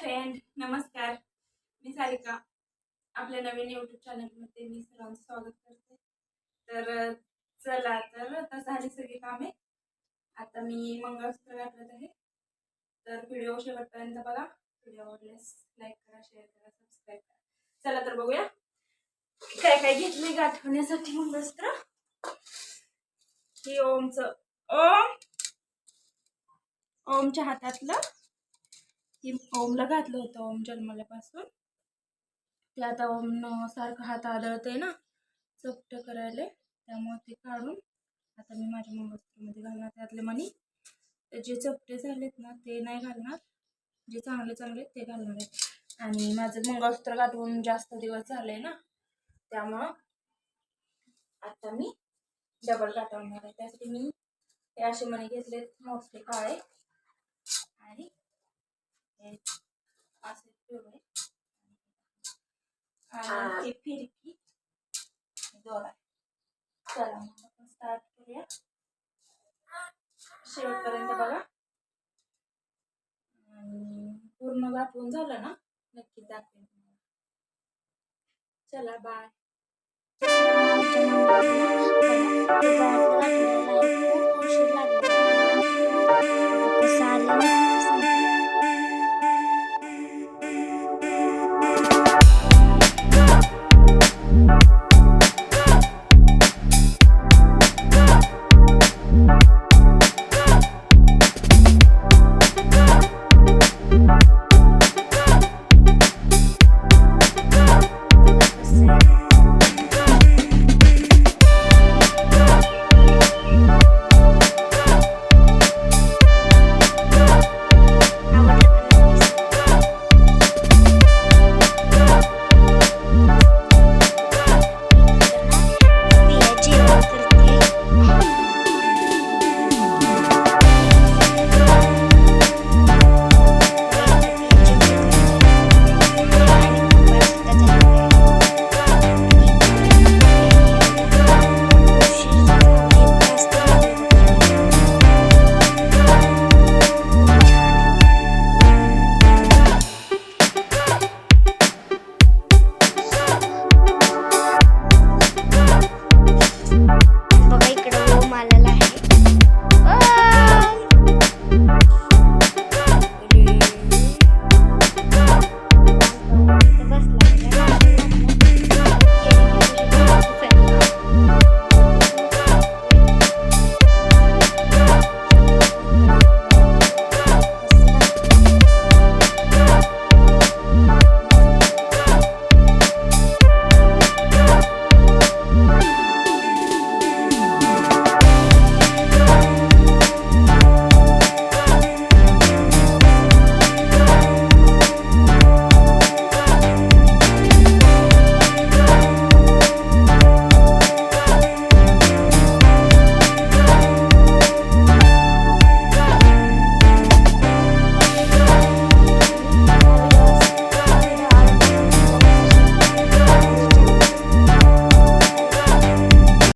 Friend नमस्कार. मी सारिका. आपल्या नवीन YouTube चॅनलमध्ये मी सर्वांचं स्वागत करते. तर चला तर आता झाली सगळी कामे. आता मी मंगळसूत्र घालत आहे. तर व्हिडिओ शेवटपर्यंत बघा. व्हिडिओ आवडल्यास लाईक करा शेअर करा सबस्क्राईब करा. चला तर बघूया. काय काय घेतले गाठवण्यासाठी मंगळसूत्र? हे ओमचं. ओम. ओमच्या हातातलं. की ओमला घातलं होतं ओम जन्मल्यापासून. ते आता ओम सारखं हात आदळते ना चपट करायला त्यामुळे ते काढून आता मी माझ्या मंगळसूत्रमध्ये घालणार त्यातले मनी. जे चपटे झालेत ना ते नाही घालणार. जे चांगले चांगले ते घालणार आहेत. आणि माझं मंगळसूत्र गाठवून जास्त दिवस झाले ना त्यामुळं आता मी डबल गाठवणार आहे. त्यासाठी मी हे असे मणी घेतलेत मोठे काळे. आणि हे असे पिवळे आणि ती फिरकी दोरा चला मग आपण स्टार्ट करूया शेवटपर्यंत बघा. आणि पूर्ण गाठवून झालं ना? नक्की दाखवेन चला बाय